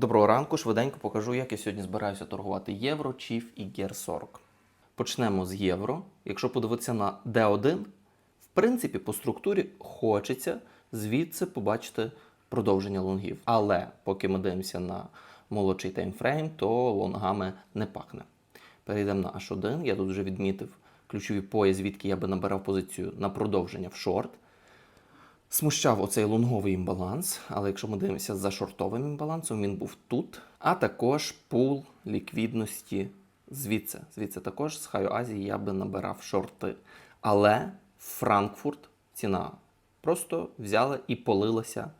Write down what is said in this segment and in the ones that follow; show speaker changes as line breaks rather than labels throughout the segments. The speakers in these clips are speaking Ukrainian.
Доброго ранку, швиденько покажу, як я сьогодні збираюся торгувати євро, чіф і гер 40. Почнемо з євро. Якщо подивитися на D1, в принципі, по структурі хочеться звідси побачити продовження лонгів. Але поки ми дивимося на молодший таймфрейм, то лонгами не пахне. Перейдемо на H1. Я тут вже відмітив ключові пої, звідки я би набирав позицію на продовження в шорт. Смущав оцей лонговий імбаланс, але якщо ми дивимося за шортовим імбалансом, він був тут. А також пул ліквідності звідси. Звідси також з Хаю Азії я би набирав шорти. Але Франкфурт ціна просто взяла і полилася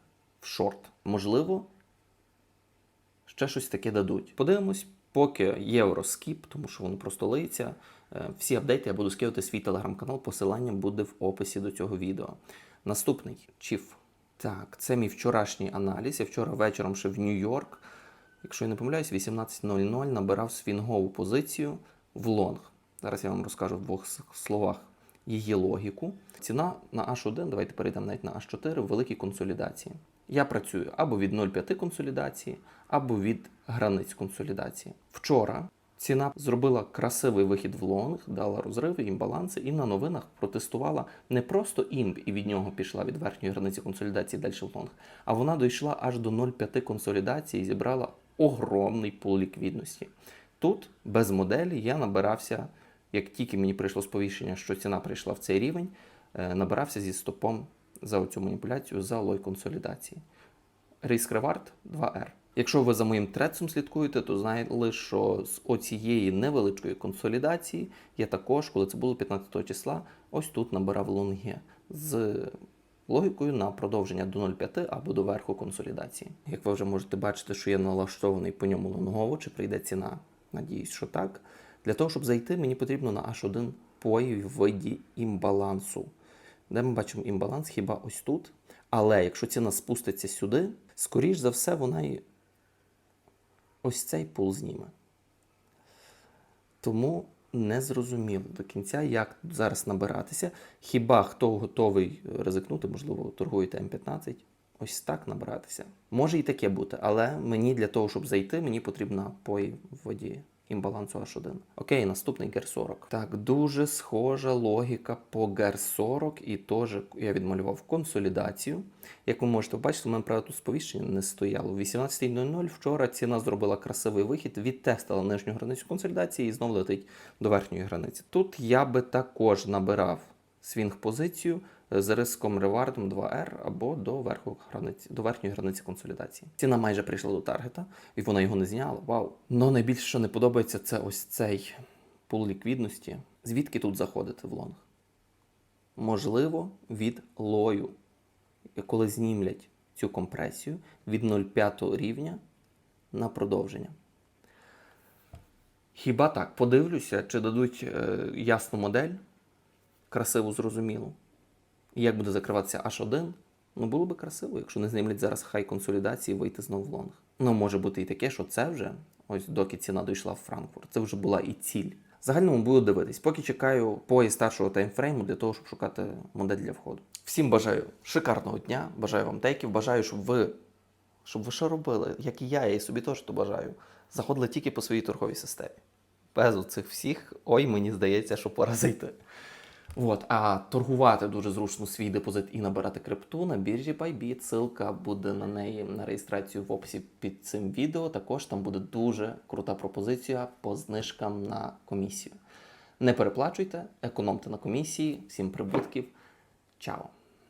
в шорт. Можливо, ще щось таке дадуть. Подивимось, поки євро скіп, тому що воно просто лиється. Е, Всі апдейти я буду скидати свій телеграм-канал. Посилання буде в описі до цього відео. Наступний чіф. Так, це мій вчорашній аналіз. Я вчора вечором ще в Нью-Йорк, якщо я не помиляюсь, 18.00 набирав свінгову позицію в лонг. Зараз я вам розкажу в двох словах її логіку. Ціна на H1, давайте перейдемо навіть на H4 в великій консолідації. Я працюю або від 0,5 консолідації, або від границь консолідації. Вчора ціна зробила красивий вихід в лонг, дала розриви, імбаланси, і на новинах протестувала не просто імб і від нього пішла від верхньої границі консолідації далі в лонг, а вона дійшла аж до 0,5 консолідації і зібрала огромний пул ліквідності. Тут без моделі я набирався, як тільки мені прийшло сповіщення, що ціна прийшла в цей рівень, е, набирався зі стопом за оцю маніпуляцію за лой консолідації. Рейс Ревард 2R. Якщо ви за моїм трецом слідкуєте, то знали, що з оцієї невеличкої консолідації я також, коли це було 15 числа, ось тут набирав лонги з логікою на продовження до 0,5 або до верху консолідації. Як ви вже можете бачити, що я налаштований по ньому лонгово, чи прийде ціна, надіюсь, що так. Для того, щоб зайти, мені потрібно на H1 пої в виді імбалансу. Де ми бачимо імбаланс хіба ось тут. Але якщо ціна спуститься сюди, скоріш за все, вона і ось цей пул зніме. Тому не зрозуміло до кінця, як зараз набиратися. Хіба хто готовий ризикнути, можливо, торгуєте М15, ось так набиратися. Може і таке бути, але мені для того, щоб зайти, мені потрібна пой в воді імбалансу H1. Окей, наступний гер 40. Так, дуже схожа логіка по гер 40, і теж я відмалював консолідацію. Як ви можете бачити, у мене правда тут сповіщення не стояло. В 18.00 вчора ціна зробила красивий вихід, відтестила нижню границю консолідації і знову летить до верхньої границі. Тут я би також набирав свінг позицію з риском ревардом 2R або до верху границі, до верхньої границі консолідації. Ціна майже прийшла до таргета, і вона його не зняла. Вау! Но найбільше, що не подобається, це ось цей пул ліквідності. Звідки тут заходити в лонг? Можливо, від лою, коли знімлять цю компресію від 0,5 рівня на продовження. Хіба так? Подивлюся, чи дадуть е, ясну модель, красиву, зрозумілу. І як буде закриватися H1, ну було би красиво, якщо не знімлять зараз хай консолідації, вийти знову в лонг. Ну, може бути і таке, що це вже, ось доки ціна дійшла в Франкфурт, це вже була і ціль. Загальному буду дивитись, поки чекаю поїзд старшого таймфрейму для того, щоб шукати модель для входу. Всім бажаю шикарного дня, бажаю вам тейків, бажаю, щоб ви, щоб ви що робили, як і я, я і собі теж то бажаю. Заходили тільки по своїй торговій системі. Без цих всіх, ой, мені здається, що пора зайти. От, а торгувати дуже зручно свій депозит і набирати крипту на біржі Bybit. Ссылка буде на неї на реєстрацію в описі під цим відео. Також там буде дуже крута пропозиція по знижкам на комісію. Не переплачуйте, економте на комісії, всім прибутків. Чао!